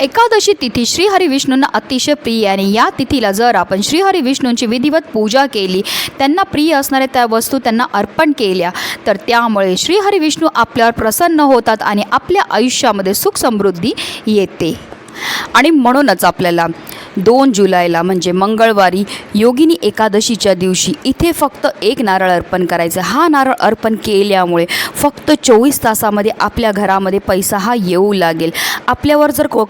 एकादशी तिथी श्रीहरी विष्णूंना अतिशय प्रिय आणि या तिथीला जर आपण श्रीहरी विष्णूंची विधिवत पूजा केली त्यांना प्रिय असणाऱ्या त्या वस्तू त्यांना अर्पण केल्या तर त्यामुळे श्रीहरी विष्णू आपल्यावर प्रसन्न होतात आणि आपल्या आयुष्यामध्ये सुख समृद्धी येते. आणि म्हणूनच आपल्याला दोन जुलैला म्हणजे मंगळवारी योगिनी एकादशीच्या दिवशी इथे फक्त एक नारळ अर्पण करायचं. हा नारळ अर्पण केल्यामुळे फक्त चोवीस तासामध्ये आपल्या घरामध्ये पैसा हा येऊ लागेल. आपल्यावर जर को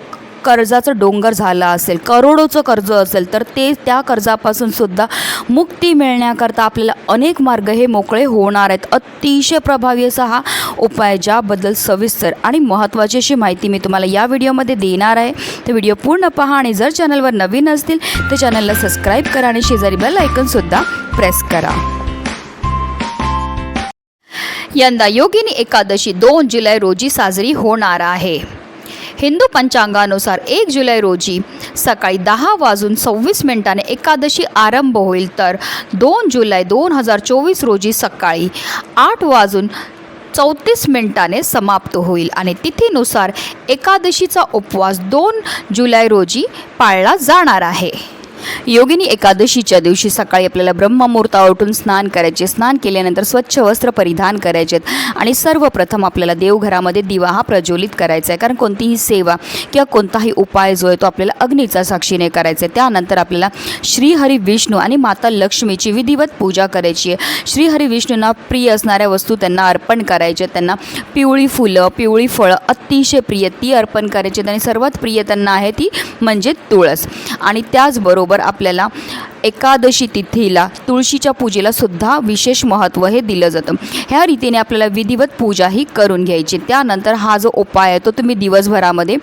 कर्जाचं डोंगर झाला असेल करोडोचं कर्ज असेल तर ते त्या कर्जापासून सुद्धा मुक्ती मिळण्याकरता आपल्याला अनेक मार्ग हे मोकळे होणार आहेत. अतिशय प्रभावी असा हा उपाय ज्याबद्दल सविस्तर आणि महत्त्वाची अशी माहिती मी तुम्हाला या व्हिडिओमध्ये देणार आहे. तर व्हिडिओ पूर्ण पहा आणि जर चॅनलवर नवीन असतील तर चॅनलला सबस्क्राईब करा आणि शेजारी बेल आयकनसुद्धा प्रेस करा. यंदा योगिनी एकादशी दोन जुलै रोजी साजरी होणार आहे. हिंदू पंचांगानुसार एक जुलै रोजी सकाळी दहा वाजून सव्वीस मिनिटाने एकादशी आरंभ होईल तर दोन जुलै दोन हजार चोवीस रोजी सकाळी आठ वाजून चौतीस मिनिटाने समाप्त होईल. आणि तिथीनुसार एकादशीचा उपवास दोन जुलै रोजी पाळला जाणार आहे. योगिनी एकादशीच्या दिवशी सकाळी आपल्याला ब्रह्ममुहूर्त उठून स्नान करायचे. स्नान केल्यानंतर स्वच्छ वस्त्र परिधान करायचे आणि सर्वप्रथम आपल्याला देवघरामध्ये दिवा हा प्रज्वलित करायचा आहे. कारण कोणतीही सेवा किंवा कोणताही उपाय जो आहे तो आपल्याला अग्नीचा साक्षीने करायचा आहे. त्यानंतर आपल्याला श्रीहरी विष्णू आणि माता लक्ष्मीची विधिवत पूजा करायची आहे. श्रीहरी विष्णूंना प्रिय असणाऱ्या वस्तू त्यांना अर्पण करायच्या त्यांना पिवळी फुलं पिवळी फळं अतिशय प्रिय ती अर्पण करायची. आहेत आणि सर्वात प्रिय त्यांना आहे ती म्हणजे तुळस. आणि त्याचबरोबर आपल्याला एकादशी तिथीला तुळशीच्या पूजेला सुद्धा विशेष महत्त्व हे दिलं जातं. ह्या रीतीने आपल्याला विधिवत पूजा ही करून घ्यायची. त्यानंतर हा जो उपाय आहे तो तुम्ही दिवसभरामध्ये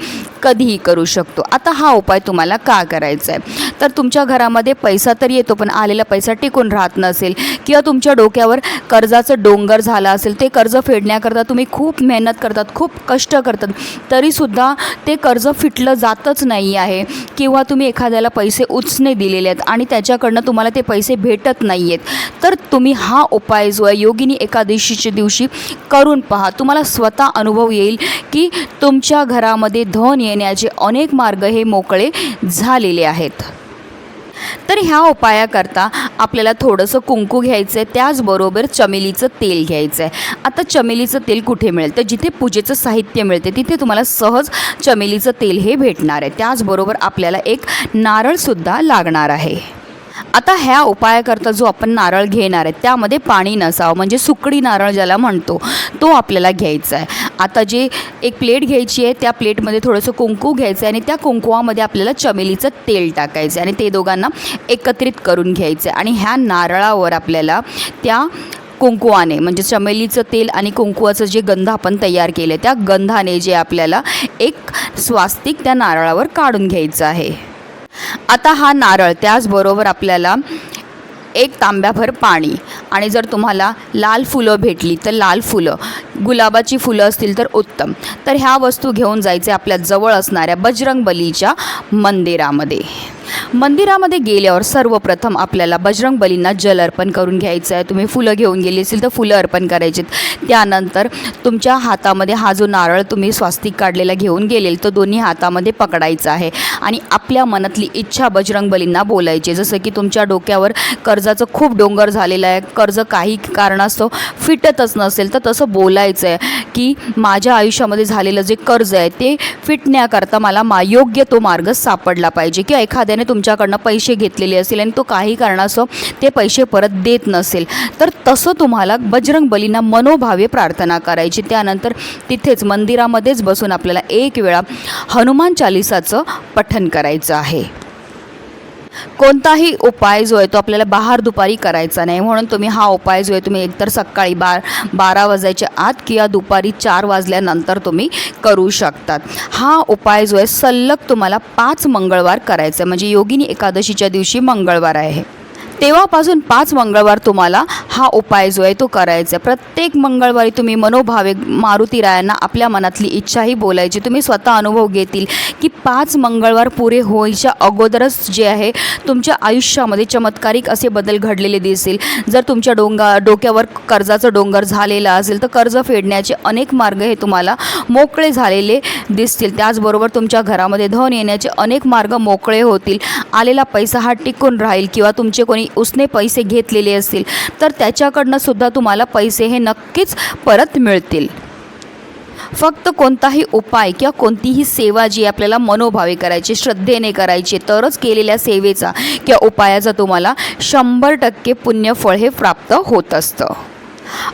कधीही करू शकतो. आता हा उपाय तुम्हाला का करायचा आहे? तर तुमच्या घरामध्ये पैसा तर येतो पण आलेला पैसा टिकून राहत नसेल किंवा तुमच्या डोक्यावर कर्जाचं डोंगर झालं असेल ते कर्ज फेडण्याकरता तुम्ही खूप मेहनत करतात खूप कष्ट करतात तरीसुद्धा ते कर्ज फिटलं जातच नाही आहे. किंवा तुम्ही एखाद्याला पैसे उचने दिलेले आहेत आणि त्याच्या त्याच्याकडनं तुम्हाला ते पैसे भेटत नाही आहेत तर तुम्ही हा उपाय जो आहे योगिनी एकादशीच्या दिवशी करून पहा. तुम्हाला स्वतः अनुभव येईल की तुमच्या घरामध्ये धन येण्याचे अनेक मार्ग हे मोकळे झालेले आहेत. तर ह्या उपायाकरता आपल्याला थोडंसं कुंकू घ्यायचं आहे त्याचबरोबर चमेलीचं तेल घ्यायचं आहे आता चमेलीचं तेल कुठे मिळेल? तर जिथे पूजेचं साहित्य मिळते तिथे तुम्हाला सहज चमेलीचं तेल हे भेटणार आहे. त्याचबरोबर आपल्याला एक नारळसुद्धा लागणार आहे. आता ह्या उपायाकरता जो आपण नारळ घेणार आहे त्यामध्ये पाणी नसावं. म्हणजे सुकडी नारळ ज्याला म्हणतो तो आपल्याला घ्यायचा आहे. आता जे एक प्लेट घ्यायची आहे त्या प्लेटमध्ये थोडंसं कुंकू घ्यायचं आहे आणि त्या कुंकुवामध्ये आपल्याला चमेलीचं तेल टाकायचं आहे आणि ते दोघांना एकत्रित करून घ्यायचं आहे. आणि ह्या नारळावर आपल्याला त्या कुंकुवाने म्हणजे चमेलीचं तेल आणि कुंकुवाचं जे गंध आपण तयार केले त्या गंधाने जे आपल्याला एक स्वास्तिक त्या नारळावर काढून घ्यायचं आहे. आता हा नारळ त्याचबरोबर आपल्याला एक तांब्याभर पाणी आणि जर तुम्हाला लाल फुलं भेटली तर लाल फुलं गुलाबाची फुलं असतील तर उत्तम. तर ह्या वस्तू घेऊन जायचे आपल्या जवळ असणाऱ्या बजरंगबलीच्या मंदिरामध्ये. मंदिरामध्ये गेल्यावर सर्वप्रथम आपल्याला बजरंग बलींना जल अर्पण करून घ्यायचं आहे. तुम्ही फुलं घेऊन गेली असेल तर फुलं अर्पण करायचीत. त्यानंतर तुमच्या हातामध्ये हा जो नारळ तुम्ही स्वास्तिक काढलेला घेऊन गेलेल तो दोन्ही हातामध्ये पकडायचा आहे. आणि आपल्या मनातली इच्छा बजरंग बलींना बोलायची जसं की तुमच्या डोक्यावर कर्जाचं खूप डोंगर झालेलं आहे. कर्ज काही कारणास्तव फिटतच नसेल तर तसं बोलायचं आहे की माझ्या आयुष्यामध्ये झालेलं जे कर्ज आहे ते फिटण्याकरता मला मा योग्य तो मार्ग सापडला पाहिजे किंवा एखाद्याने तुमच्याकडनं पैसे घेतलेले असेल आणि तो काही कारणास्तव ते पैसे परत देत नसेल तर तसं तुम्हाला बजरंग बलींना मनोभावे प्रार्थना करायची. त्यानंतर तिथेच मंदिरामध्येच बसून आपल्याला एक वेळा हनुमान चालिसाचं पठन करायचं आहे. कोणताही उपाय जो आहे तो आपल्याला बाहेर दुपारी करायचा नाही. म्हणून तुम्ही हा उपाय जो आहे तुम्ही एकतर सकाळी बा बारा वाजायच्या आत किंवा दुपारी चार वाजल्यानंतर तुम्ही करू शकतात. हा उपाय जो आहे सलग तुम्हाला पाच मंगळवार करायचा आहे. म्हणजे योगिनी एकादशीच्या दिवशी मंगळवार आहे. तेव्हापासून पाच मंगळवार तुम्हाला हा उपाय जो आहे तो करायचा आहे. प्रत्येक मंगळवारी तुम्ही मनोभावे मारुतीरायांना आपल्या मनातली इच्छाही बोलायची. तुम्ही स्वतः अनुभव घेतील की पाच मंगळवार पुरे होईच्या अगोदरच जे आहे तुमच्या आयुष्यामध्ये चमत्कारिक असे बदल घडलेले दिसतील. जर तुमच्या डोंगा डोक्यावर कर्जाचं डोंगर झालेलं असेल तर कर्ज फेडण्याचे अनेक मार्ग हे तुम्हाला मोकळे झालेले दिसतील. त्याचबरोबर तुमच्या घरामध्ये धन येण्याचे अनेक मार्ग मोकळे होतील. आलेला पैसा हा टिकून राहील किंवा तुमचे कोणी उसने पैसे घेतलेले असतील तर त्याच्याकडनं सुद्धा तुम्हाला पैसे हे नक्कीच परत मिळतील. फक्त कोणताही उपाय किंवा कोणतीही सेवा जी आपल्याला मनोभावे करायची श्रद्धेने करायची तरच केलेल्या सेवेचा किंवा उपायाचा तुम्हाला शंभर टक्के पुण्यफळ हे प्राप्त होत असतं.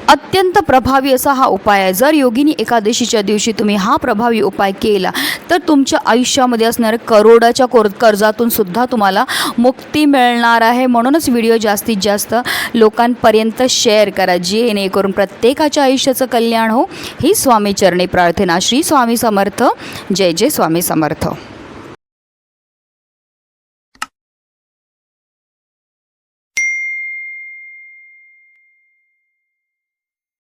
अत्यंत प्रभावी असा हा उपाय आहे. जर योगिनी एकादशीच्या दिवशी तुम्ही हा प्रभावी उपाय केला तर तुमच्या आयुष्यामध्ये असणाऱ्या करोडाच्या कोर कर्जातून सुद्धा तुम्हाला मुक्ती मिळणार आहे. म्हणूनच व्हिडिओ जास्तीत जास्त लोकांपर्यंत शेअर करा जेणेकरून प्रत्येकाच्या आयुष्याचं कल्याण हो. ही स्वामी चरणी प्रार्थना. श्री स्वामी समर्थ. जय जय स्वामी समर्थ.